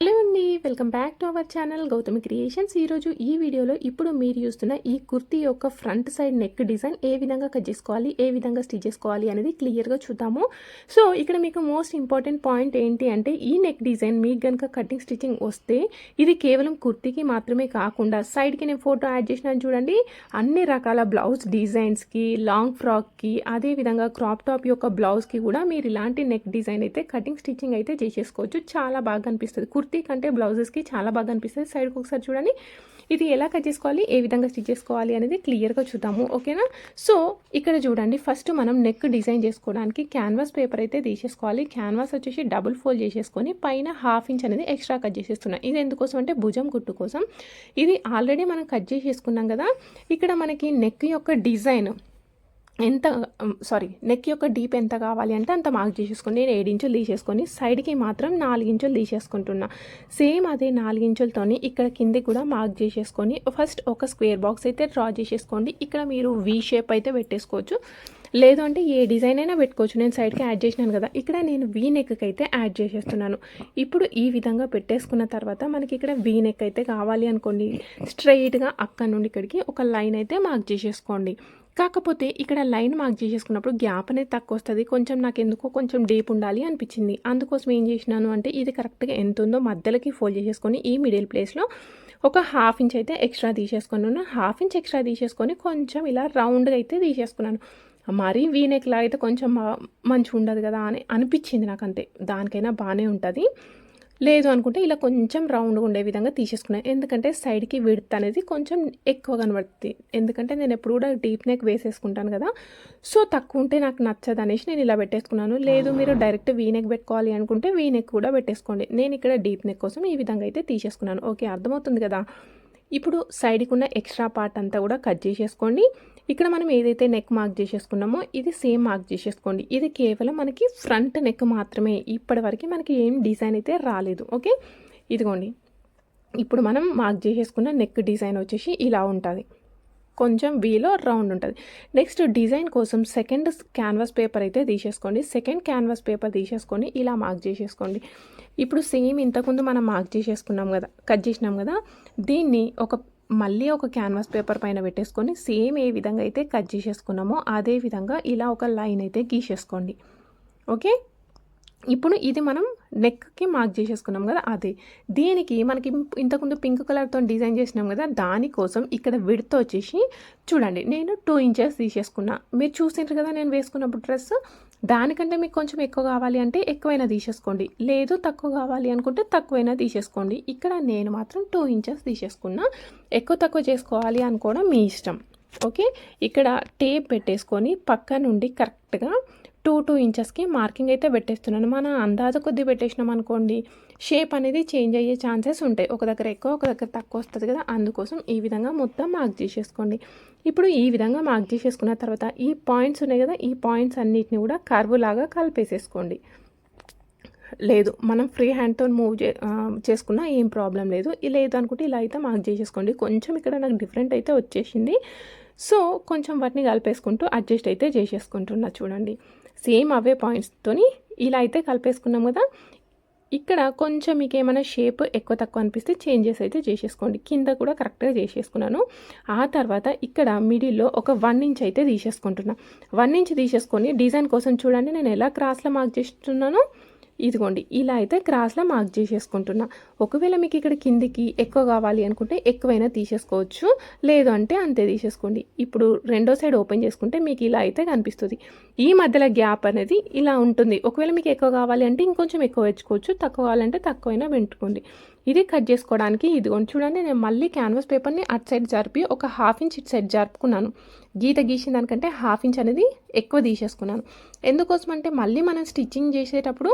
Hello అండి welcome back to our channel Gautami creations. ఈరోజు ఈ వీడియోలో ఇప్పుడు మీరు చూస్తున్న ఈ కుర్తీ యొక్క ఫ్రంట్ సైడ్ నెక్ డిజైన్ ఏ విధంగా కట్ చేసుకోవాలి ఏ విధంగా స్టిచ్ చేసుకోవాలి అనేది క్లియర్గా చూద్దాము. సో ఇక్కడ మీకు మోస్ట్ ఇంపార్టెంట్ పాయింట్ ఏంటి అంటే ఈ నెక్ డిజైన్ మీకు కనుక కటింగ్ స్టిచ్చింగ్ వస్తే ఇది కేవలం కుర్తీకి మాత్రమే కాకుండా సైడ్కి నేను ఫోటో యాడ్ చేసినాను చూడండి. అన్ని రకాల బ్లౌజ్ డిజైన్స్కి లాంగ్ ఫ్రాక్కి అదేవిధంగా క్రాప్ టాప్ యొక్క బ్లౌజ్కి కూడా మీరు ఇలాంటి నెక్ డిజైన్ అయితే కటింగ్ స్టిచ్చింగ్ అయితే చేసేసుకోవచ్చు. చాలా బాగా అనిపిస్తుంది. కుర్తీ కంటే బ్లౌజెస్కి చాలా బాగా అనిపిస్తుంది. సైడ్కి ఒకసారి చూడండి. ఇది ఎలా కట్ చేసుకోవాలి? ఏ విధంగా స్టిచ్ చేసుకోవాలి అనేది క్లియర్గా చూద్దాము. ఓకేనా? సో ఇక్కడ చూడండి. ఫస్ట్ మనం నెక్ డిజైన్ చేసుకోవడానికి క్యాన్వాస్ పేపర్ అయితే తీసేసుకోవాలి. క్యాన్వాస్ వచ్చేసి డబుల్ ఫోల్డ్ చేసేసుకొని పైన హాఫ్ ఇంచ్ అనేది ఎక్స్ట్రా కట్ చేసేస్తున్నాం. ఇది ఎందుకోసం అంటే భుజం కుట్టు కోసం. ఇది ఆల్రెడీ మనం కట్ చేసేసుకున్నాం కదా. ఇక్కడ మనకి నెక్ యొక్క డిజైన్ ఎంత సారీ నెక్ యొక్క డీప్ ఎంత కావాలి అంటే అంత మార్క్ చేసేసుకుని నేను ఏడు ఇంచులు తీసేసుకొని సైడ్కి మాత్రం నాలుగించులు తీసేసుకుంటున్నా. సేమ్ అదే నాలుగించులతోని ఇక్కడ కింది కూడా మార్క్ చేసేసుకొని ఫస్ట్ ఒక స్క్వేర్ బాక్స్ అయితే డ్రా చేసేసుకోండి. ఇక్కడ మీరు వీ షేప్ అయితే పెట్టేసుకోవచ్చు. లేదు అంటే ఏ డిజైన్ అయినా పెట్టుకోవచ్చు. నేను సైడ్కి యాడ్ చేసినాను కదా. ఇక్కడ నేను వీ నెక్కి అయితే యాడ్ చేసేస్తున్నాను. ఇప్పుడు ఈ విధంగా పెట్టేసుకున్న తర్వాత మనకి ఇక్కడ వీ నెక్ అయితే కావాలి అనుకోండి. స్ట్రైట్గా అక్కడ నుండి ఇక్కడికి ఒక లైన్ అయితే మార్క్ చేసేసుకోండి. కాకపోతే ఇక్కడ లైన్ మార్క్ చేసేసుకున్నప్పుడు గ్యాప్ అనేది తక్కువ వస్తుంది కొంచెం నాకు ఎందుకో కొంచెం డీప్ ఉండాలి అనిపించింది. అందుకోసం ఏం చేసినాను అంటే ఇది కరెక్ట్గా ఎంత ఉందో మధ్యలోకి ఫోల్డ్ చేసేసుకొని ఈ మిడిల్ ప్లేస్లో ఒక హాఫ్ ఇంచ్ అయితే ఎక్స్ట్రా తీసేసుకున్నాను. హాఫ్ ఇంచ్ ఎక్స్ట్రా తీసేసుకొని కొంచెం ఇలా రౌండ్గా అయితే తీసేసుకున్నాను. మరీ వీనెక్లా అయితే కొంచెం మంచిగా ఉండదు కదా అని అనిపించింది నాకు అంతే దానికైనా బాగానే ఉంటుంది. లేదు అనుకుంటే ఇలా కొంచెం రౌండ్గా ఉండే విధంగా తీసేసుకున్నాను ఎందుకంటే సైడ్కి విడత్ అనేది కొంచెం ఎక్కువ కనబడుతుంది ఎందుకంటే నేను ఎప్పుడు కూడా డీప్ నెక్ వేసేసుకుంటాను కదా. సో తక్కువ ఉంటే నాకు నచ్చదు అనేసి నేను ఇలా పెట్టేసుకున్నాను. లేదు మీరు డైరెక్ట్ వీ నెక్ పెట్టుకోవాలి అనుకుంటే వీ నెక్ కూడా పెట్టేసుకోండి. నేను ఇక్కడ డీప్ నెక్ కోసం ఈ విధంగా అయితే తీసేసుకున్నాను. ఓకే అర్థమవుతుంది కదా. ఇప్పుడు సైడ్కి ఉన్న ఎక్స్ట్రా పార్ట్ అంతా కూడా కట్ చేసేసుకోండి. ఇక్కడ మనం ఏదైతే నెక్ మార్క్ చేసేసుకున్నామో ఇది సేమ్ మార్క్ చేసేసుకోండి. ఇది కేవలం మనకి ఫ్రంట్ నెక్ మాత్రమే. ఇప్పటివరకు మనకి ఏం డిజైన్ అయితే రాలేదు. ఓకే ఇదిగోండి. ఇప్పుడు మనం మార్క్ చేసేసుకున్న నెక్ డిజైన్ వచ్చేసి ఇలా ఉంటుంది. కొంచెం వీలో రౌండ్ ఉంటుంది. నెక్స్ట్ డిజైన్ కోసం సెకండ్ క్యాన్వాస్ పేపర్ అయితే తీసేసుకోండి. సెకండ్ క్యాన్వాస్ పేపర్ తీసేసుకొని ఇలా మార్క్ చేసేసుకోండి. ఇప్పుడు సేమ్ ఇంతకుముందు మనం మార్క్ చేసేసుకున్నాం కదా కట్ చేసినాం కదా దీన్ని ఒక మళ్ళీ ఒక క్యాన్వాస్ పేపర్ పైన పెట్టేసుకొని సేమ్ ఏ విధంగా అయితే కట్ చేసేసుకున్నామో అదే విధంగా ఇలా ఒక లైన్ అయితే గీసేసుకోండి. ఓకే? ఇప్పుడు ఇది మనం నెక్కి మార్క్ చేసేసుకున్నాం కదా అదే. దీనికి మనకి ఇంతకుముందు పింక్ కలర్తో డిజైన్ చేసినాం కదా దానికోసం ఇక్కడ విడత వచ్చేసి చూడండి నేను టూ ఇంచెస్ తీసేసుకున్నా. మీరు చూసింటారు కదా నేను వేసుకున్నప్పుడు డ్రెస్ దానికంటే మీకు కొంచెం ఎక్కువ కావాలి అంటే ఎక్కువైనా తీసేసుకోండి. లేదు తక్కువ కావాలి అనుకుంటే తక్కువైనా తీసేసుకోండి. ఇక్కడ నేను మాత్రం టూ ఇంచెస్ తీసేసుకున్నా. ఎక్కువ తక్కువ చేసుకోవాలి అనుకోవడం మీ ఇష్టం. ఓకే? ఇక్కడ టేప్ పెట్టేసుకొని పక్క నుండి కరెక్ట్గా టూ టూ ఇంచెస్కి మార్కింగ్ అయితే పెట్టేస్తున్నాను. మన అందాజ కొద్ది పెట్టేసినాం అనుకోండి. షేప్ అనేది చేంజ్ అయ్యే ఛాన్సెస్ ఉంటాయి. ఒక దగ్గర ఎక్కువ ఒక దగ్గర తక్కువ వస్తుంది కదా. అందుకోసం ఈ విధంగా మొత్తం మార్క్ చేసేసుకోండి ఇప్పుడు ఈ విధంగా మార్క్ చేసేసుకున్న తర్వాత ఈ పాయింట్స్ ఉన్నాయి కదా ఈ పాయింట్స్ అన్నిటిని కూడా కర్వ్ లాగా కలిపేసేసుకోండి. లేదు మనం ఫ్రీ హ్యాండ్తో మూవ్ చే చేసుకున్నా ఏం ప్రాబ్లం లేదు. లేదు అనుకుంటే ఇలా అయితే మార్క్ చేసేసుకోండి కొంచెం ఇక్కడ నాకు డిఫరెంట్ అయితే వచ్చేసింది. సో కొంచెం వాటిని కలిపేసుకుంటూ అడ్జస్ట్ అయితే చేసేసుకుంటున్నా చూడండి. సేమ్ అవే పాయింట్స్తోని ఇలా అయితే కలిపేసుకున్నాం కదా. ఇక్కడ కొంచెం మీకు ఏమైనా షేప్ ఎక్కువ తక్కువ అనిపిస్తే చేంజెస్ అయితే చేసేసుకోండి. కింద కూడా కరెక్ట్గా చేసేసుకున్నాను. ఆ తర్వాత ఇక్కడ మిడిల్లో ఒక వన్ ఇంచ్ అయితే తీసేసుకుంటున్నా. వన్ ఇంచ్ తీసేసుకొని డిజైన్ కోసం చూడండి నేను ఎలా క్రాస్లో మార్క్ చేస్తున్నాను? ఇదిగోండి ఇలా అయితే క్రాస్లో మార్క్ చేసేసుకుంటున్నా. ఒకవేళ మీకు ఇక్కడ కిందికి ఎక్కువ కావాలి అనుకుంటే ఎక్కువైనా తీసేసుకోవచ్చు. లేదు అంటే అంతే తీసేసుకోండి. ఇప్పుడు రెండో సైడ్ ఓపెన్ చేసుకుంటే మీకు ఇలా అయితే కనిపిస్తుంది. ఈ మధ్యలో గ్యాప్ అనేది ఇలా ఉంటుంది. ఒకవేళ మీకు ఎక్కువ కావాలి అంటే ఇంకొంచెం ఎక్కువ వేసుకోవచ్చు. తక్కువ కావాలంటే తక్కువైనా పెట్టుకోండి. ఇది కట్ చేసుకోవడానికి ఇదిగోండి చూడండి నేను మళ్ళీ క్యాన్వాస్ పేపర్ని అటు సైడ్ జరిపి ఒక హాఫ్ ఇంచ్ ఇటు సైడ్ జరుపుకున్నాను. గీత గీసిన దానికంటే హాఫ్ ఇంచ్ అనేది ఎక్కువ తీసేసుకున్నాను. ఎందుకోసం అంటే మళ్ళీ మనం స్టిచ్చింగ్ చేసేటప్పుడు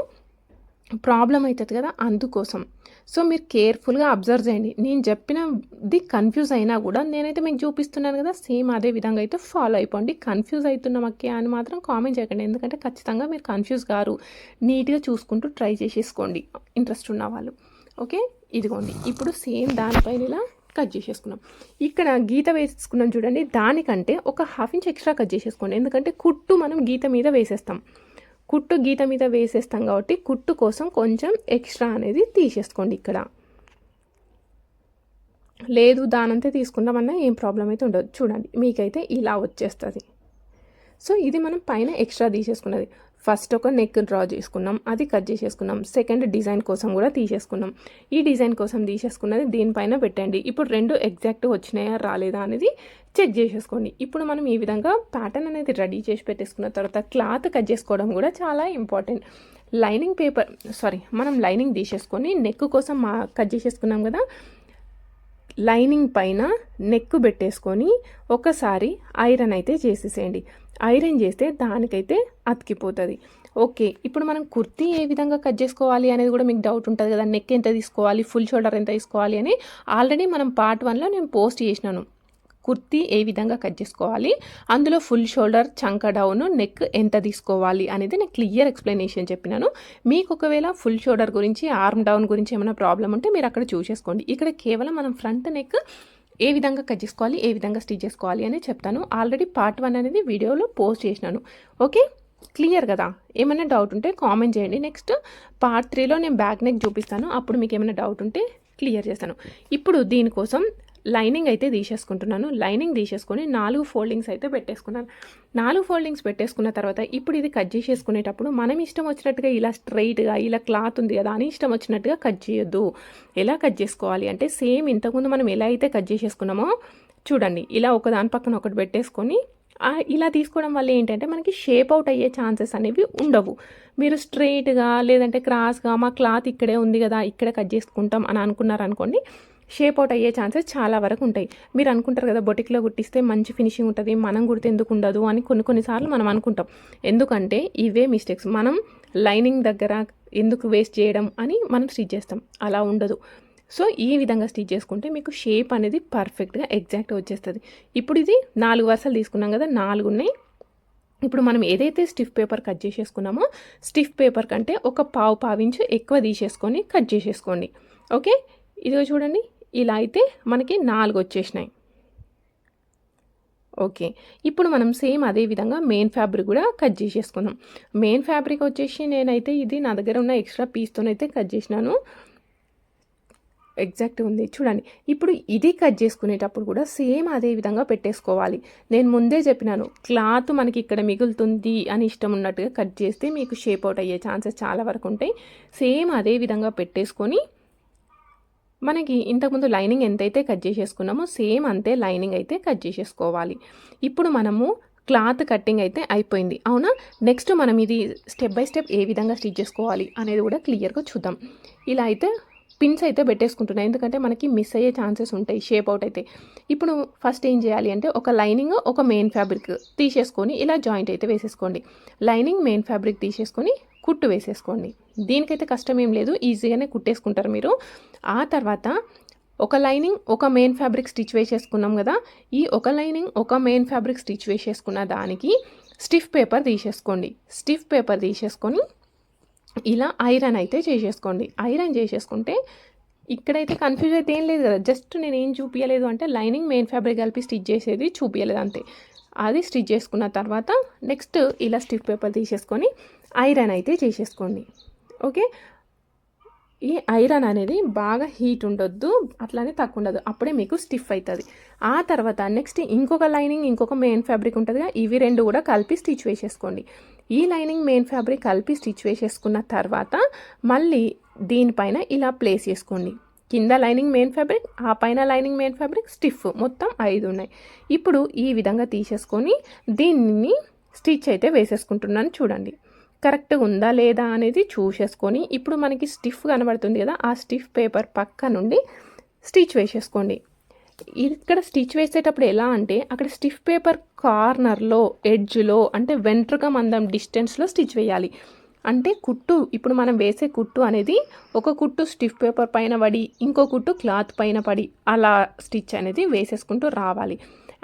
ప్రాబ్లం అవుతుంది కదా అందుకోసం. సో మీరు కేర్ఫుల్గా అబ్జర్వ్ చేయండి. నేను చెప్పినది కన్ఫ్యూజ్ అయినా కూడా నేనైతే మీకు చూపిస్తున్నాను కదా సేమ్ అదే విధంగా అయితే ఫాలో అయిపోండి. కన్ఫ్యూజ్ అవుతున్నాం అక్కే అని మాత్రం కామెంట్ చేయకండి. ఎందుకంటే ఖచ్చితంగా మీరు కన్ఫ్యూజ్ కారు. నీట్గా చూసుకుంటూ ట్రై చేసేసుకోండి. ఇంట్రెస్ట్ ఉన్న వాళ్ళు. ఓకే? ఇదిగోండి. ఇప్పుడు సేమ్ దానిపైన ఇలా కట్ చేసేసుకున్నాం. ఇక్కడ గీత వేసుకున్నాం చూడండి. దానికంటే ఒక హాఫ్ ఇంచ్ ఎక్స్ట్రా కట్ చేసేసుకోండి. ఎందుకంటే కుట్టు మనం గీత మీద వేసేస్తాం. కుట్టు గీత మీద వేసేస్తాం కాబట్టి కుట్టు కోసం కొంచెం ఎక్స్ట్రా అనేది తీసేసుకోండి ఇక్కడ. లేదు దానంతే తీసుకుందామన్నా ఏం ప్రాబ్లం అయితే ఉండదు. చూడండి మీకైతే ఇలా వచ్చేస్తుంది. సో ఇది మనం పైన ఎక్స్ట్రా తీసేసుకున్నది. ఫస్ట్ ఒక నెక్ డ్రా చేసుకున్నాం అది కట్ చేసేసుకున్నాం. సెకండ్ డిజైన్ కోసం కూడా తీసేసుకున్నాం. ఈ డిజైన్ కోసం తీసేసుకున్నది దీనిపైన పెట్టండి. ఇప్పుడు రెండు ఎగ్జాక్ట్ వచ్చినాయా రాలేదా అనేది చెక్ చేసేసుకోండి. ఇప్పుడు మనం ఈ విధంగా ప్యాటర్న్ అనేది రెడీ చేసి పెట్టేసుకున్న తర్వాత క్లాత్ కట్ చేసుకోవడం కూడా చాలా ఇంపార్టెంట్ లైనింగ్ పేపర్ సారీ మనం లైనింగ్ తీసేసుకొని నెక్ కోసం మా కట్ చేసేసుకున్నాం కదా లైనింగ్ పైన నెక్ పెట్టేసుకొని ఒకసారి ఐరన్ అయితే చేసేసేయండి. ఐరన్ చేస్తే దానికైతే అతికిపోతుంది. ఓకే ఇప్పుడు మనం కుర్తీ ఏ విధంగా కట్ చేసుకోవాలి అనేది కూడా మీకు డౌట్ ఉంటుంది కదా. నెక్ ఎంత తీసుకోవాలి? ఫుల్ షోల్డర్ ఎంత తీసుకోవాలి అని ఆల్రెడీ మనం పార్ట్ వన్లో నేను పోస్ట్ చేసినాను. కుర్తీ ఏ విధంగా కట్ చేసుకోవాలి? అందులో ఫుల్ షోల్డర్ చంక డౌన్ నెక్ ఎంత తీసుకోవాలి అనేది నేను క్లియర్ ఎక్స్ప్లెనేషన్ చెప్పినాను. మీకు ఒకవేళ ఫుల్ షోల్డర్ గురించి ఆర్మ్ డౌన్ గురించి ఏమైనా ప్రాబ్లం ఉంటే మీరు అక్కడ చూసేసుకోండి ఇక్కడ కేవలం మనం ఫ్రంట్ నెక్ ఏ విధంగా కట్ చేసుకోవాలి ఏ విధంగా స్టిచ్ చేసుకోవాలి అని చెప్తాను. ఆల్రెడీ పార్ట్ వన్ అనేది వీడియోలో పోస్ట్ చేసినాను. ఓకే? క్లియర్ కదా? ఏమైనా డౌట్ ఉంటే కామెంట్ చేయండి. నెక్స్ట్ పార్ట్ త్రీలో నేను బ్యాక్ నెక్ చూపిస్తాను. అప్పుడు మీకు ఏమైనా డౌట్ ఉంటే క్లియర్ చేస్తాను. ఇప్పుడు దీనికోసం లైనింగ్ అయితే తీసేసుకుంటున్నాను. లైనింగ్ తీసేసుకొని నాలుగు ఫోల్డింగ్స్ అయితే పెట్టేసుకున్నాను. నాలుగు ఫోల్డింగ్స్ పెట్టేసుకున్న తర్వాత ఇప్పుడు ఇది కట్ చేసేసుకునేటప్పుడు మనం ఇష్టం వచ్చినట్టుగా ఇలా స్ట్రైట్గా ఇలా క్లాత్ ఉంది కదా అని ఇష్టం వచ్చినట్టుగా కట్ చేయొద్దు. ఎలా కట్ చేసుకోవాలి అంటే సేమ్ ఇంతకుముందు మనం ఎలా అయితే కట్ చేసేసుకున్నామో చూడండి. ఇలా ఒక దాని పక్కన ఒకటి పెట్టేసుకొని ఇలా తీసుకోవడం వల్ల ఏంటంటే మనకి షేప్ అవుట్ అయ్యే ఛాన్సెస్ అనేవి ఉండవు. మీరు స్ట్రైట్గా లేదంటే క్రాస్గా మా క్లాత్ ఇక్కడే ఉంది కదా ఇక్కడే కట్ చేసుకుంటాం అని అనుకున్నారు అనుకోండి షేప్ అవుట్ అయ్యే ఛాన్సెస్ చాలా వరకు ఉంటాయి. మీరు అనుకుంటారు కదా బొటిక్లో కుట్టిస్తే మంచి ఫినిషింగ్ ఉంటుంది మనం కుడితే ఎందుకు ఉండదు అని కొన్ని కొన్నిసార్లు మనం అనుకుంటాం. ఎందుకంటే ఇవే మిస్టేక్స్ మనం లైనింగ్ దగ్గర ఎందుకు వేస్ట్ చేయడం అని మనం స్టిచ్ చేస్తాం. అలా ఉండదు. సో ఈ విధంగా స్టిచ్ చేసుకుంటే మీకు షేప్ అనేది పర్ఫెక్ట్గా ఎగ్జాక్ట్ వచ్చేస్తుంది. ఇప్పుడు ఇది నాలుగు వరుసలు తీసుకున్నాం కదా నాలుగు ఉన్నాయి. ఇప్పుడు మనం ఏదైతే స్టిఫ్ పేపర్ కట్ చేసేసుకున్నామో స్టిఫ్ పేపర్ కంటే ఒక పావు పావించు ఎక్కువ తీసేసుకొని కట్ చేసేసుకోండి. ఓకే? ఇదిగో చూడండి. ఇలా అయితే మనకి నాలుగు వచ్చేసినాయి. ఓకే. ఇప్పుడు మనం సేమ్ అదే విధంగా మెయిన్ ఫ్యాబ్రిక్ కూడా కట్ చేసేసుకుందాం. మెయిన్ ఫ్యాబ్రిక్ వచ్చేసి నేనైతే ఇది నా దగ్గర ఉన్న ఎక్స్ట్రా పీస్తోనైతే కట్ చేసినాను. ఎగ్జాక్ట్ ఉంది. చూడండి. ఇప్పుడు ఇది కట్ చేసుకునేటప్పుడు కూడా సేమ్ అదే విధంగా పెట్టేసుకోవాలి. నేను ముందే చెప్పినాను క్లాత్ మనకి ఇక్కడ మిగులుతుంది అని ఇష్టం ఉన్నట్టుగా కట్ చేస్తే మీకు షేప్ అవుట్ అయ్యే ఛాన్సెస్ చాలా వరకు ఉంటాయి. సేమ్ అదే విధంగా పెట్టేసుకొని మనకి ఇంతకుముందు లైనింగ్ ఎంతైతే కట్ చేసేసుకున్నామో సేమ్ అంతే లైనింగ్ అయితే కట్ చేసేసుకోవాలి. ఇప్పుడు మనము క్లాత్ కట్టింగ్ అయితే అయిపోయింది. అవునా? నెక్స్ట్ మనం ఇది స్టెప్ బై స్టెప్ ఏ విధంగా స్టిచ్ చేసుకోవాలి అనేది కూడా క్లియర్గా చూద్దాం. ఇలా అయితే పిన్స్ అయితే పెట్టేసుకుంటున్నాయి. ఎందుకంటే మనకి మిస్ అయ్యే ఛాన్సెస్ ఉంటాయి షేప్ అవుట్ అయితే. ఇప్పుడు ఫస్ట్ ఏం చేయాలి అంటే ఒక లైనింగ్ ఒక మెయిన్ ఫ్యాబ్రిక్ తీసేసుకొని ఇలా జాయింట్ అయితే వేసేసుకోండి. లైనింగ్ మెయిన్ ఫ్యాబ్రిక్ తీసేసుకొని కుట్టు వేసేసుకోండి. దీనికైతే కష్టం ఏం లేదు ఈజీగానే కుట్టేసుకుంటారు మీరు. ఆ తర్వాత ఒక లైనింగ్ ఒక మెయిన్ ఫ్యాబ్రిక్ స్టిచ్ వేసేసుకున్నాం కదా ఈ ఒక లైనింగ్ ఒక మెయిన్ ఫ్యాబ్రిక్ స్టిచ్ వేసేసుకున్న దానికి స్టిఫ్ పేపర్ తీసేసుకోండి. స్టిఫ్ పేపర్ తీసేసుకొని ఇలా ఐరన్ అయితే చేసేసుకోండి. ఐరన్ చేసేసుకుంటే ఇక్కడైతే కన్ఫ్యూజ్ అయితే ఏం లేదు కదా జస్ట్ నేను ఏం చూపించలేదు అంటే లైనింగ్ మెయిన్ ఫ్యాబ్రిక్ కలిపి స్టిచ్ చేసేది చూపించలేదు అంతే. అది స్టిచ్ చేసుకున్న తర్వాత నెక్స్ట్ ఇలా స్టిఫ్ పేపర్ తీసేసుకొని ఐరన్ అయితే చేసేసుకోండి. ఓకే? ఈ ఐరన్ అనేది బాగా హీట్ ఉండొద్దు అట్లానే తక్కువ ఉండదు అప్పుడే మీకు స్టిఫ్ అవుతుంది ఆ తర్వాత నెక్స్ట్ ఇంకొక లైనింగ్ ఇంకొక మెయిన్ ఫ్యాబ్రిక్ ఉంటుందిగా ఇవి రెండు కూడా కలిపి స్టిచ్ వేసేసుకోండి. ఈ లైనింగ్ మెయిన్ ఫ్యాబ్రిక్ కలిపి స్టిచ్ వేసేసుకున్న తర్వాత మళ్ళీ దీనిపైన ఇలా ప్లేస్ చేసుకోండి. కింద లైనింగ్ మెయిన్ ఫ్యాబ్రిక్ ఆ పైన లైనింగ్ మెయిన్ ఫ్యాబ్రిక్ స్టిఫ్. మొత్తం ఐదు ఉన్నాయి. ఇప్పుడు ఈ విధంగా తీసేసుకొని దీన్ని స్టిచ్ అయితే వేసేసుకుంటున్నాను చూడండి. కరెక్ట్గా ఉందా లేదా అనేది చూసేసుకొని ఇప్పుడు మనకి స్టిఫ్ కనబడుతుంది కదా ఆ స్టిఫ్ పేపర్ పక్క నుండి స్టిచ్ వేసేసుకోండి. ఇక్కడ స్టిచ్ వేసేటప్పుడు ఎలా అంటే అక్కడ స్టిఫ్ పేపర్ కార్నర్లో ఎడ్జ్లో అంటే వెంట్రుక మందం డిస్టెన్స్లో స్టిచ్ వేయాలి. అంటే కుట్టు ఇప్పుడు మనం వేసే కుట్టు అనేది ఒక కుట్టు స్టిఫ్ పేపర్ పైన పడి ఇంకో కుట్టు క్లాత్ పైన పడి అలా స్టిచ్ అనేది వేసేసుకుంటూ రావాలి.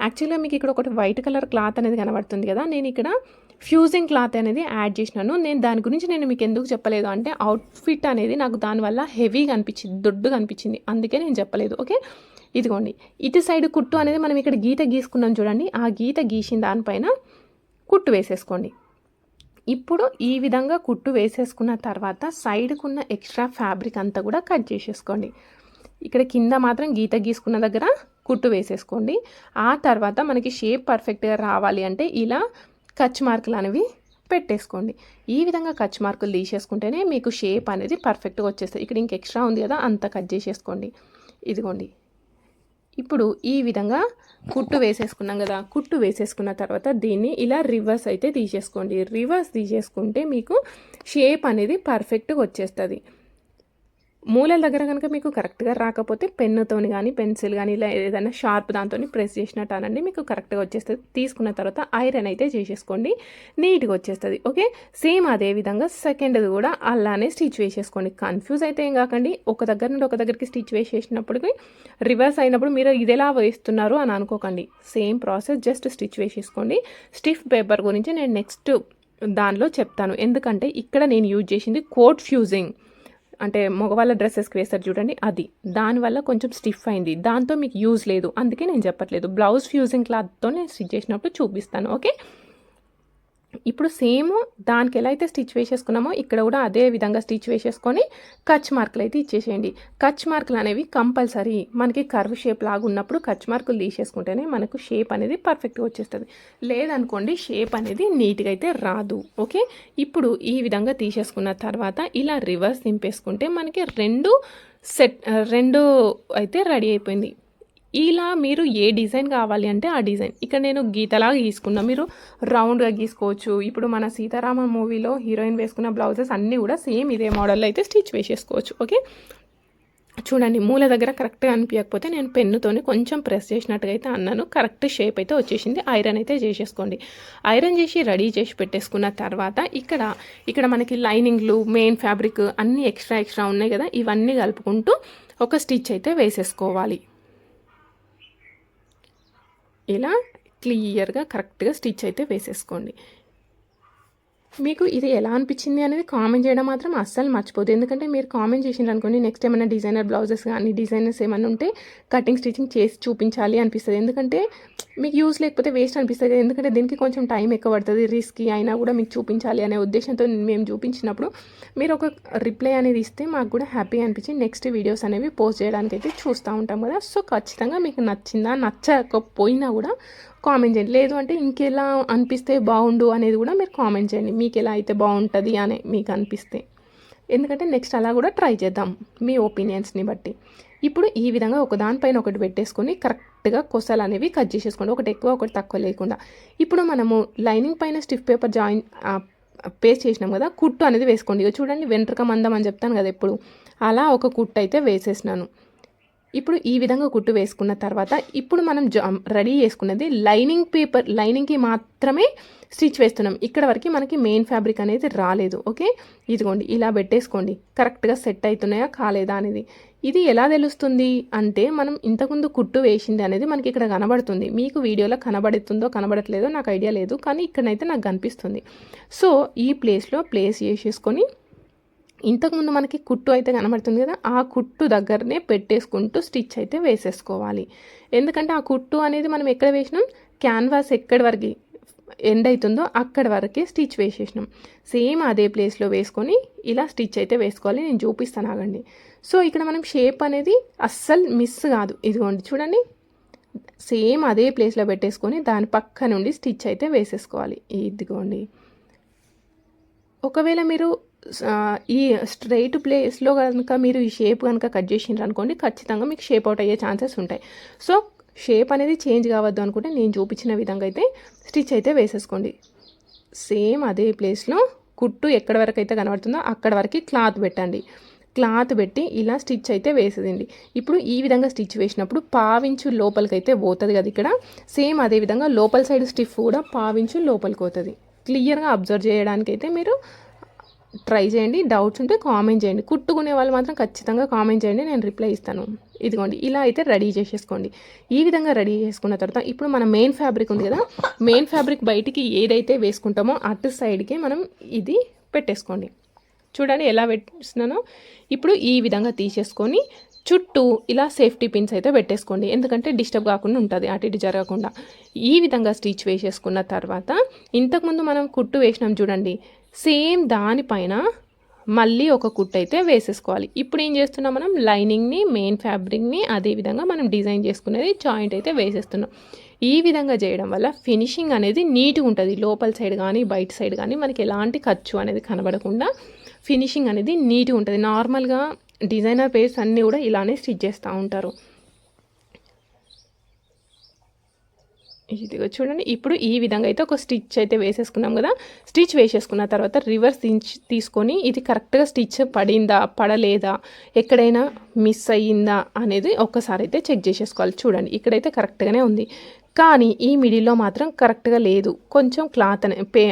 యాక్చువల్గా మీకు ఇక్కడ ఒకటి వైట్ కలర్ క్లాత్ అనేది కనబడుతుంది కదా నేను ఇక్కడ ఫ్యూజింగ్ క్లాత్ అనేది యాడ్ చేసినాను. నేను దాని గురించి నేను మీకు ఎందుకు చెప్పలేదు అంటే అవుట్ఫిట్ అనేది నాకు దానివల్ల హెవీగా అనిపించింది దొడ్డుగా అనిపించింది. అందుకే నేను చెప్పలేదు ఓకే? ఇదిగోండి. ఇటు సైడ్ కుట్టు అనేది మనం ఇక్కడ గీత గీసుకున్నాం చూడండి. ఆ గీత గీసిన దానిపైన కుట్టు వేసేసుకోండి. ఇప్పుడు ఈ విధంగా కుట్టు వేసేసుకున్న తర్వాత సైడ్కున్న ఎక్స్ట్రా ఫ్యాబ్రిక్ అంతా కూడా కట్ చేసేసుకోండి. ఇక్కడ కింద మాత్రం గీత గీసుకున్న దగ్గర కుట్టు వేసేసుకోండి. ఆ తర్వాత మనకి షేప్ పర్ఫెక్ట్గా రావాలి అంటే ఇలా కచ్ మార్కులు అనేవి పెట్టేసుకోండి. ఈ విధంగా కచ్ మార్కులు తీసేసుకుంటేనే మీకు షేప్ అనేది పర్ఫెక్ట్గా వచ్చేస్తుంది. ఇక్కడ ఇంక ఎక్స్ట్రా ఉంది కదా అంత కట్ చేసేసుకోండి. ఇదిగోండి. ఇప్పుడు ఈ విధంగా కుట్టు వేసేసుకున్నాం కదా కుట్టు వేసేసుకున్న తర్వాత దీన్ని ఇలా రివర్స్ అయితే తీసేసుకోండి. రివర్స్ తీసేసుకుంటే మీకు షేప్ అనేది పర్ఫెక్ట్గా వచ్చేస్తుంది. మూలల దగ్గర కనుక మీకు కరెక్ట్గా రాకపోతే పెన్నుతోని కానీ పెన్సిల్ కానీ ఇలా ఏదైనా షార్ప్ దాంతో ప్రెస్ చేసినట్టు అనండి మీకు కరెక్ట్గా వచ్చేస్తుంది. తీసుకున్న తర్వాత ఐరన్ అయితే చేసేసుకోండి. నీట్గా వచ్చేస్తుంది. ఓకే? సేమ్ అదే విధంగా సెకండ్ కూడా అలానే స్టిచ్ వేసేసుకోండి. కన్ఫ్యూజ్ అయితే ఏం కాకండి. ఒక దగ్గర నుండి ఒక దగ్గరికి స్టిచ్ వేసేసినప్పటికి రివర్స్ అయినప్పుడు మీరు ఇది ఎలా వేస్తున్నారు అని అనుకోకండి. సేమ్ ప్రాసెస్ జస్ట్ స్టిచ్ వేసేసుకోండి. స్టిఫ్ పేపర్ గురించి నేను నెక్స్ట్ దానిలో చెప్తాను. ఎందుకంటే ఇక్కడ నేను యూజ్ చేసింది కోట్ ఫ్యూజింగ్. అంటే మగవాళ్ళ డ్రెస్సెస్కి వేస్తారు చూడండి అది. దానివల్ల కొంచెం స్టిఫ్ అయింది. దాంతో మీకు యూజ్ లేదు. అందుకే నేను చెప్పట్లేదు. బ్లౌజ్ ఫ్యూజింగ్ క్లాత్తో నేను స్టిచ్ చేసినప్పుడు చూపిస్తాను ఓకే? ఇప్పుడు సేమ్ దానికి ఎలా అయితే స్టిచ్ వేసేసుకున్నామో ఇక్కడ కూడా అదే విధంగా స్టిచ్ వేసేసుకొని కచ్ మార్కులు అయితే ఇచ్చేసేయండి. కచ్ మార్కులు అనేవి కంపల్సరీ మనకి కర్వ్ షేప్ లాగా ఉన్నప్పుడు కచ్ మార్కులు తీసేసుకుంటేనే మనకు షేప్ అనేది పర్ఫెక్ట్గా వచ్చేస్తుంది. లేదనుకోండి షేప్ అనేది నీట్గా అయితే రాదు. ఓకే? ఇప్పుడు ఈ విధంగా తీసేసుకున్న తర్వాత ఇలా రివర్స్ దింపేసుకుంటే మనకి రెండు సెట్ రెండు అయితే రెడీ అయిపోయింది. ఇలా మీరు ఏ డిజైన్ కావాలి అంటే ఆ డిజైన్. ఇక్కడ నేను గీతలాగా గీసుకున్నా. మీరు రౌండ్గా గీసుకోవచ్చు. ఇప్పుడు మన సీతారామ మూవీలో హీరోయిన్ వేసుకున్న బ్లౌజెస్ అన్నీ కూడా సేమ్ ఇదే మోడల్లో అయితే స్టిచ్ వేసేసుకోవచ్చు. ఓకే? చూడండి మూల దగ్గర కరెక్ట్గా అనిపించకపోతే నేను పెన్నుతోని కొంచెం ప్రెస్ చేసినట్టుగా అయితే అన్నాను. కరెక్ట్ షేప్ అయితే వచ్చేసింది. ఐరన్ అయితే చేసేసుకోండి. ఐరన్ చేసి రెడీ చేసి పెట్టేసుకున్న తర్వాత ఇక్కడ ఇక్కడ మనకి లైనింగ్లు మెయిన్ ఫ్యాబ్రిక్ అన్నీ ఎక్స్ట్రా ఎక్స్ట్రా ఉన్నాయి కదా? ఇవన్నీ కలుపుకుంటూ ఒక స్టిచ్ అయితే వేసేసుకోవాలి. ఇలా క్లియర్గా కరెక్ట్గా స్టిచ్ అయితే వేసేసుకోండి. మీకు ఇది ఎలా అనిపించింది అనేది కామెంట్ చేయడం మాత్రం అస్సలు మర్చిపోదు. ఎందుకంటే మీరు కామెంట్ చేసిండ్రు అనుకోండి నెక్స్ట్ ఏమైనా డిజైనర్ బ్లౌజెస్ కానీ డిజైనర్స్ ఏమైనా ఉంటే కటింగ్ స్టిచ్చింగ్ చేసి చూపించాలి అనిపిస్తుంది. ఎందుకంటే మీకు యూస్ లేకపోతే వేస్ట్ అనిపిస్తుంది ఎందుకంటే దీనికి కొంచెం టైం ఎక్కువ పడుతుంది. రిస్క్ అయినా కూడా మీకు చూపించాలి అనే ఉద్దేశంతో మేము చూపించినప్పుడు మీరు ఒక రిప్లై అనేది ఇస్తే మాకు కూడా హ్యాపీ అనిపించి నెక్స్ట్ వీడియోస్ అనేవి పోస్ట్ చేయడానికి అయితే చూస్తూ ఉంటాం కదా. సో ఖచ్చితంగా మీకు నచ్చిందా నచ్చకపోయినా కూడా కామెంట్ చేయండి. లేదు అంటే ఇంకెలా అనిపిస్తే బాగుండు అనేది కూడా మీరు కామెంట్ చేయండి. మీకు ఎలా అయితే బాగుంటుంది అని మీకు అనిపిస్తే. ఎందుకంటే నెక్స్ట్ అలా కూడా ట్రై చేద్దాం మీ ఒపీనియన్స్ని బట్టి. ఇప్పుడు ఈ విధంగా ఒక దానిపైన ఒకటి పెట్టేసుకొని కరెక్ట్గా కొసలు అనేవి కట్ చేసేసుకోండి. ఒకటి ఎక్కువ ఒకటి తక్కువ లేకుండా. ఇప్పుడు మనము లైనింగ్ పైన స్టిఫ్ పేపర్ జాయిన్ పేస్ట్ చేసినాం కదా కుట్టు అనేది వేసుకోండి. ఇక చూడండి వెంట్రుక మందం అని చెప్తాను కదా ఎప్పుడు. అలా ఒక కుట్టు అయితే వేసేసినాను. ఇప్పుడు ఈ విధంగా కుట్టు వేసుకున్న తర్వాత ఇప్పుడు మనం రెడీ చేసుకున్నది లైనింగ్ పేపర్ లైనింగ్కి మాత్రమే స్టిచ్ వేస్తున్నాం. ఇక్కడ వరకు మనకి మెయిన్ ఫ్యాబ్రిక్ అనేది రాలేదు. ఓకే? ఇదిగోండి ఇలా పెట్టేసుకోండి. కరెక్ట్గా సెట్ అవుతున్నాయా కాలేదా అనేది. ఇది ఎలా తెలుస్తుంది అంటే మనం ఇంతకుముందు కుట్టు వేసింది అనేది మనకి ఇక్కడ కనబడుతుంది. మీకు వీడియోలో కనబడుతుందో కనబడట్లేదో నాకు ఐడియా లేదు. కానీ ఇక్కడైతే నాకు కనిపిస్తుంది. సో ఈ ప్లేస్లో ప్లేస్ చేసేసుకొని ఇంతకుముందు మనకి కుట్టు అయితే కనబడుతుంది కదా ఆ కుట్టు దగ్గరనే పెట్టేసుకుంటూ స్టిచ్ అయితే వేసేసుకోవాలి. ఎందుకంటే ఆ కుట్టు అనేది మనం ఎక్కడ వేసినాం? క్యాన్వాస్ ఎక్కడి వరకు ఎండ్ అవుతుందో అక్కడి వరకే స్టిచ్ వేసేసినాం. సేమ్ అదే ప్లేస్లో వేసుకొని ఇలా స్టిచ్ అయితే వేసుకోవాలి. నేను చూపిస్తాను ఆగండి. సో ఇక్కడ మనం షేప్ అనేది అస్సలు మిస్ కాదు. ఇదిగోండి చూడండి. సేమ్ అదే ప్లేస్లో పెట్టేసుకొని దాని పక్క నుండి స్టిచ్ అయితే వేసేసుకోవాలి. ఇదిగోండి. ఒకవేళ మీరు ఈ స్ట్రైట్ ప్లేస్లో కనుక మీరు ఈ షేప్ కనుక కట్ చేసిండ్రు అనుకోండి ఖచ్చితంగా మీకు షేప్ అవుట్ అయ్యే ఛాన్సెస్ ఉంటాయి. సో షేప్ అనేది చేంజ్ కావద్దు అనుకుంటే నేను చూపించిన విధంగా అయితే స్టిచ్ అయితే వేసేసుకోండి. సేమ్ అదే ప్లేస్లో కుట్టు ఎక్కడ వరకు అయితే కనబడుతుందో అక్కడ వరకు క్లాత్ పెట్టండి. క్లాత్ పెట్టి ఇలా స్టిచ్ అయితే వేసేదండి ఇప్పుడు ఈ విధంగా స్టిచ్ వేసినప్పుడు పావించు లోపలికి అయితే పోతుంది కదా ఇక్కడ. సేమ్ అదే విధంగా లోపల సైడ్ స్టిఫ్ కూడా పావించు లోపలికి పోతుంది. క్లియర్గా అబ్జర్వ్ చేయడానికి అయితే మీరు ట్రై చేయండి. డౌట్స్ ఉంటే కామెంట్ చేయండి. కుట్టుకునే వాళ్ళు మాత్రం ఖచ్చితంగా కామెంట్ చేయండి. నేను రిప్లై ఇస్తాను. ఇదిగోండి. ఇలా అయితే రెడీ చేసేసుకోండి. ఈ విధంగా రెడీ చేసుకున్న తర్వాత ఇప్పుడు మన మెయిన్ ఫ్యాబ్రిక్ ఉంది కదా మెయిన్ ఫ్యాబ్రిక్ బయటికి ఏదైతే వేసుకుంటామో అటు సైడ్కి మనం ఇది పెట్టేసుకోండి. చూడండి ఎలా పెట్టిస్తున్నానో. ఇప్పుడు ఈ విధంగా తీసేసుకొని చుట్టూ ఇలా సేఫ్టీ పిన్స్ అయితే పెట్టేసుకోండి. ఎందుకంటే డిస్టర్బ్ కాకుండా ఉంటుంది అటు ఇటు జరగకుండా. ఈ విధంగా స్టిచ్ వేసేసుకున్న తర్వాత ఇంతకుముందు మనం కుట్టు వేసినాం చూడండి. సేమ్ దానిపైన మళ్ళీ ఒక కుట్టు అయితే వేసేసుకోవాలి. ఇప్పుడు ఏం చేస్తున్నాం మనం? లైనింగ్ని మెయిన్ ఫ్యాబ్రిక్ని అదేవిధంగా మనం డిజైన్ చేసుకునేది జాయింట్ అయితే వేసేస్తున్నాం. ఈ విధంగా చేయడం వల్ల ఫినిషింగ్ అనేది నీట్గా ఉంటుంది. లోపల సైడ్ కానీ బయట సైడ్ కానీ మనకి ఎలాంటి ఖర్చు అనేది కనబడకుండా ఫినిషింగ్ అనేది నీట్గా ఉంటుంది. నార్మల్గా డిజైనర్ పేస్ అన్నీ కూడా ఇలానే స్టిచ్ చేస్తూ ఉంటారు. ఇదిగో చూడండి. ఇప్పుడు ఈ విధంగా అయితే ఒక స్టిచ్ అయితే వేసేసుకున్నాం కదా. స్టిచ్ వేసేసుకున్న తర్వాత రివర్స్ దించి తీసుకొని ఇది కరెక్ట్గా స్టిచ్ పడిందా పడలేదా ఎక్కడైనా మిస్ అయ్యిందా అనేది ఒక్కసారి అయితే చెక్ చేసేసుకోవాలి. చూడండి ఇక్కడైతే కరెక్ట్గానే ఉంది. కానీ ఈ మిడిల్లో మాత్రం కరెక్ట్గా లేదు. కొంచెం క్లాత్ అనే పే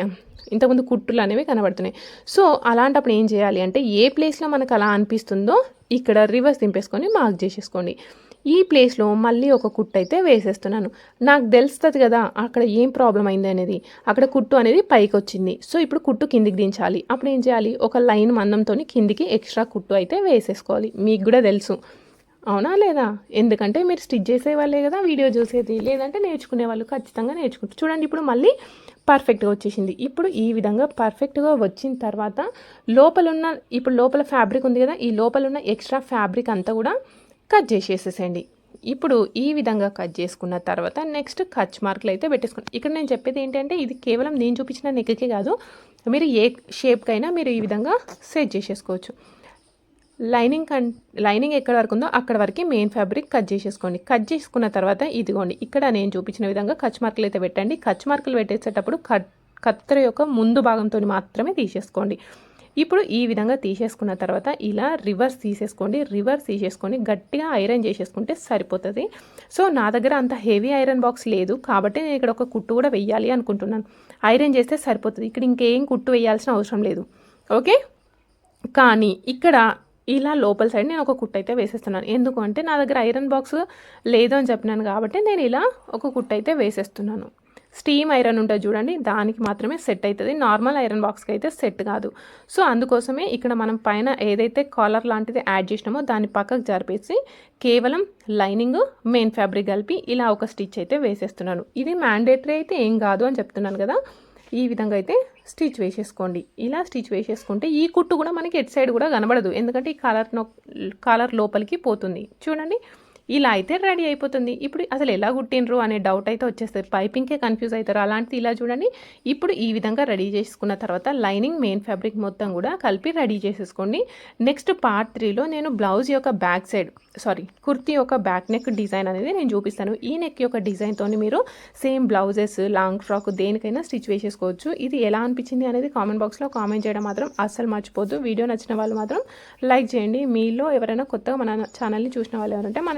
ఇంతకుముందు కుట్టులు అనేవి కనబడుతున్నాయి. సో అలాంటప్పుడు ఏం చేయాలి అంటే ఏ ప్లేస్లో మనకు అలా అనిపిస్తుందో ఇక్కడ రివర్స్ దింపేసుకొని మార్క్ చేసేసుకోండి. ఈ ప్లేస్లో మళ్ళీ ఒక కుట్టు అయితే వేసేస్తున్నాను. నాకు తెలుస్తుంది కదా అక్కడ ఏం ప్రాబ్లం అయింది అనేది. అక్కడ కుట్టు అనేది పైకి వచ్చింది సో ఇప్పుడు కుట్టు కిందికి దించాలి. అప్పుడు ఏం చేయాలి? ఒక లైన్ మందంతో కిందికి ఎక్స్ట్రా కుట్టు అయితే వేసేసుకోవాలి. మీకు కూడా తెలుసు. అవునా లేదా? ఎందుకంటే మీరు స్టిచ్ చేసే వాళ్ళే కదా వీడియో చూసేది. లేదంటే నేర్చుకునే వాళ్ళు ఖచ్చితంగా నేర్చుకుంటారు. చూడండి ఇప్పుడు మళ్ళీ పర్ఫెక్ట్గా వచ్చేసింది. ఇప్పుడు ఈ విధంగా పర్ఫెక్ట్గా వచ్చిన తర్వాత లోపల ఉన్న ఇప్పుడు లోపల ఫ్యాబ్రిక్ ఉంది కదా ఈ లోపల ఉన్న ఎక్స్ట్రా ఫ్యాబ్రిక్ అంతా కూడా కట్ చేసేసేసేయండి ఇప్పుడు ఈ విధంగా కట్ చేసుకున్న తర్వాత నెక్స్ట్ కచ్ మార్కులు అయితే పెట్టేసుకోండి ఇక్కడ నేను చెప్పేది ఏంటంటే ఇది కేవలం నేను చూపించిన నెక్కే కాదు. మీరు ఏ షేప్కైనా మీరు ఈ విధంగా సెట్ చేసేసుకోవచ్చు. లైనింగ్ కన్ లైనింగ్ ఎక్కడ వరకు ఉందో అక్కడ వరకు మెయిన్ ఫ్యాబ్రిక్ కట్ చేసేసుకోండి. కట్ చేసుకున్న తర్వాత ఇదిగోండి ఇక్కడ నేను చూపించిన విధంగా కచ్ మార్కులు అయితే పెట్టండి. కచ్ మార్కులు పెట్టేసేటప్పుడు కట్ కత్తెర యొక్క ముందు భాగంతో మాత్రమే తీసేసుకోండి. ఇప్పుడు ఈ విధంగా తీసేసుకున్న తర్వాత ఇలా రివర్స్ తీసేసుకోండి రివర్స్ తీసేసుకొని గట్టిగా ఐరన్ చేసేసుకుంటే సరిపోతుంది. సో నా దగ్గర అంత హెవీ ఐరన్ బాక్స్ లేదు కాబట్టి నేను ఇక్కడ ఒక కుట్టు కూడా వెయ్యాలి అనుకుంటున్నాను. ఐరన్ చేస్తే సరిపోతుంది. ఇక్కడ ఇంకేం కుట్టు వేయాల్సిన అవసరం లేదు. ఓకే? కానీ ఇక్కడ ఇలా లోపల సైడ్ నేను ఒక కుట్టు అయితే వేసేస్తున్నాను. ఎందుకు అంటే నా దగ్గర ఐరన్ బాక్స్ లేదు అని చెప్పినాను కాబట్టి నేను ఇలా ఒక కుట్టు అయితే వేసేస్తున్నాను. స్టీమ్ ఐరన్ ఉంటుంది చూడండి దానికి మాత్రమే సెట్ అవుతుంది. నార్మల్ ఐరన్ బాక్స్కి అయితే సెట్ కాదు. సో అందుకోసమే ఇక్కడ మనం పైన ఏదైతే కాలర్ లాంటిది యాడ్ చేసినామో దాన్ని పక్కకు జరిపేసి కేవలం లైనింగ్ మెయిన్ ఫ్యాబ్రిక్ కలిపి ఇలా ఒక స్టిచ్ అయితే వేసేస్తున్నాను. ఇది మ్యాండేటరీ అయితే ఏం కాదు అని చెప్తున్నాను కదా. ఈ విధంగా అయితే స్టిచ్ వేసేసుకోండి. ఇలా స్టిచ్ వేసేసుకుంటే ఈ కుట్టు కూడా మనకి ఎట్ సైడ్ కూడా కనబడదు. ఎందుకంటే ఈ కాలర్ నో కాలర్ లోపలికి పోతుంది. చూడండి. ఇలా అయితే రెడీ అయిపోతుంది. ఇప్పుడు అసలు ఎలా కుట్టినరు అనే డౌట్ అయితే వచ్చేస్తారు పైపింగ్కే కన్ఫ్యూజ్ అవుతారు. అలాంటిది ఇలా చూడండి. ఇప్పుడు ఈ విధంగా రెడీ చేసుకున్న తర్వాత లైనింగ్ మెయిన్ ఫ్యాబ్రిక్ మొత్తం కూడా కలిపి రెడీ చేసేసుకోండి. నెక్స్ట్ పార్ట్ త్రీలో నేను బ్లౌజ్ యొక్క బ్యాక్ సైడ్ సారీ కుర్తీ యొక్క బ్యాక్ నెక్ డిజైన్ అనేది నేను చూపిస్తాను. ఈ నెక్ యొక్క డిజైన్తో మీరు సేమ్ బ్లౌజెస్ లాంగ్ ఫ్రాక్ దేనికైనా స్టిచ్ వేసేసుకోవచ్చు. ఇది ఎలా అనిపించింది అనేది కామెంట్ బాక్స్లో కామెంట్ చేయడం మాత్రం అస్సలు మర్చిపోద్దు వీడియో నచ్చిన వాళ్ళు మాత్రం లైక్ చేయండి. మీలో ఎవరైనా కొత్తగా మన ఛానల్ని చూసిన వాళ్ళు ఎవరంటే మన